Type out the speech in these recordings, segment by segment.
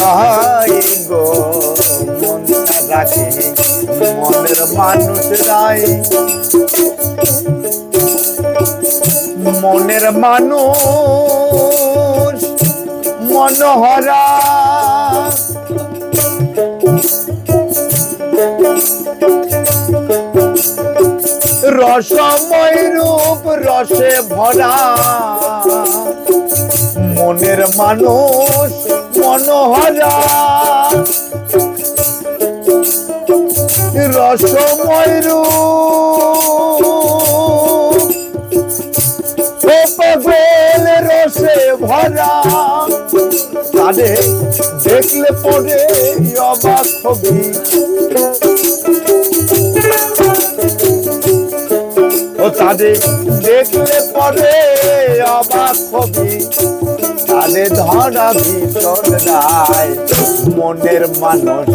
রাই গো মনটা রাখে, মনের মানুষ রাই। মনের মানুষ মনোহরা। রসময় রূপ, রসে ভরা। মনের মানুষ মনোহরা রসময় রূপ ও পাগল রসে ভরা। তাদের দেখলে পরে অবাক হবি। ও তাদের দেখলে পরে অবাক হবি। তাদের ধরা ভিতর রায় মনের মানুষ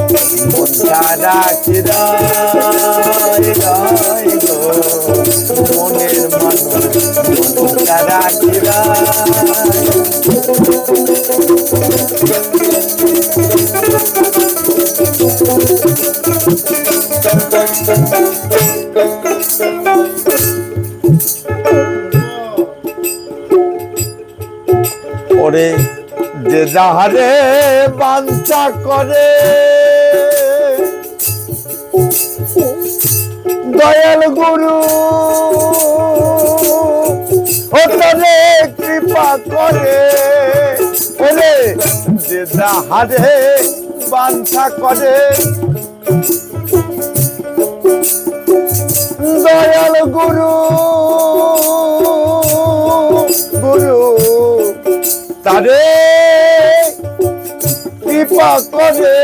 মন ছাড়া চিরায় রায় গো। মনের মানুষ মন ছাড়া রায় ওরে যে যাহারে বাঞ্চা করে। দয়াল গুরু ও তরে কৃপা করে। ওরে যে যাহারে বাঞ্চা করে। দয়াল গুরু তারে কৃপা করে।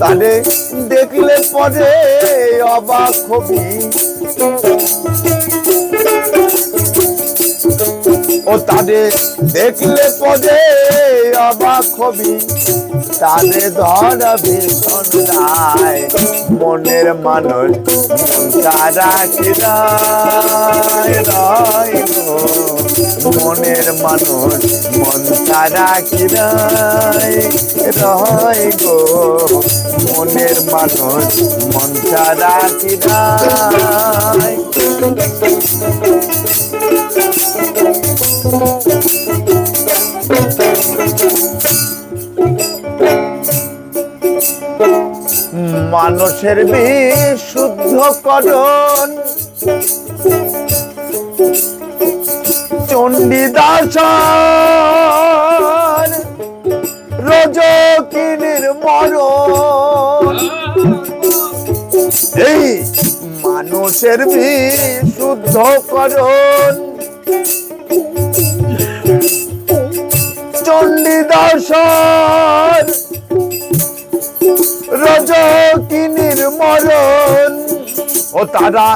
তারে দেখলে পরে অবাক হবি। ও তাদের দেখলে পরে অবাক হবি। তাদের ধর ভীষণ রায় মনের মানুষ মনটা রাখি রায় রায় গো। মনের মানুষ মনটা রাখি রায় রায় গো। মনের মানুষ মনটা রাখি রায় মানুষের বিশুদ্ধকরণ চণ্ডীদাস রজকিনীর মরণ। এই মানুষের বিশুদ্ধকরণ চণ্ডীদাসন রজকিনীর মরণ। ও তারা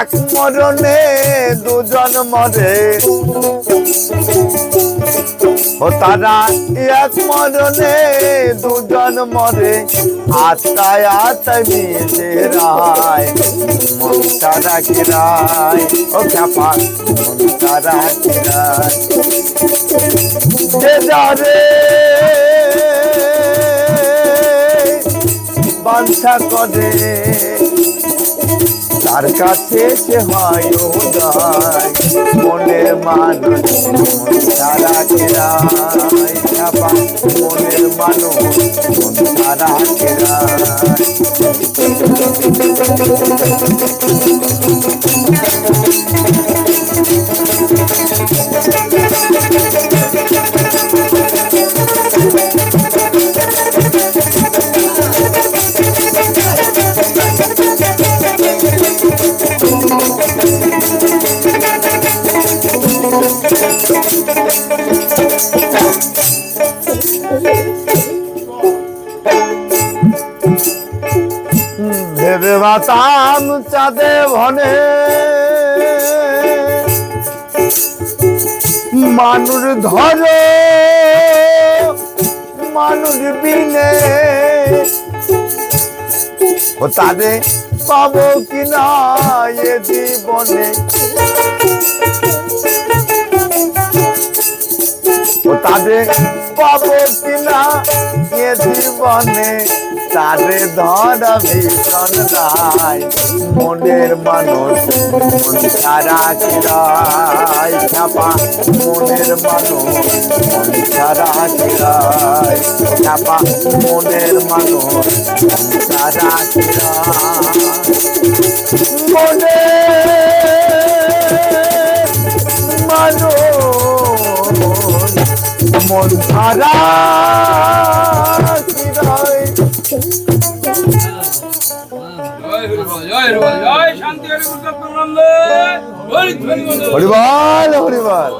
এক মরণে দুজন মরে। ও তারা এক মরণে দুজন মরে। আত্মায় আত্মায় মিশে রায়, মনটা রাখি রায়। ও খ্যাপা মনটা রাখি রায়। যে যারে বাঞ্ছা করে। তার কাছে সে হয় মনের মানুষ তারা কেরায় মনের মানুষ তারা কেরায় বাতাম চাঁদে ভনে মানুষ ধরে, মানুষ বিনে। ও তাদের পাবো কিনা এ জীবনে? ও তাদের পাবো কিনা এ জীবনে? তারে ধরা ভীষণ নাই মনের মানুষ মন ছাড়া কিরাই চাপা মনের মানুষ মন ছাড়া কিরাই চাপা মনের মানুষ মন ছাড়া কিরাই মনে মন ছাড়া হরিবল হরিবল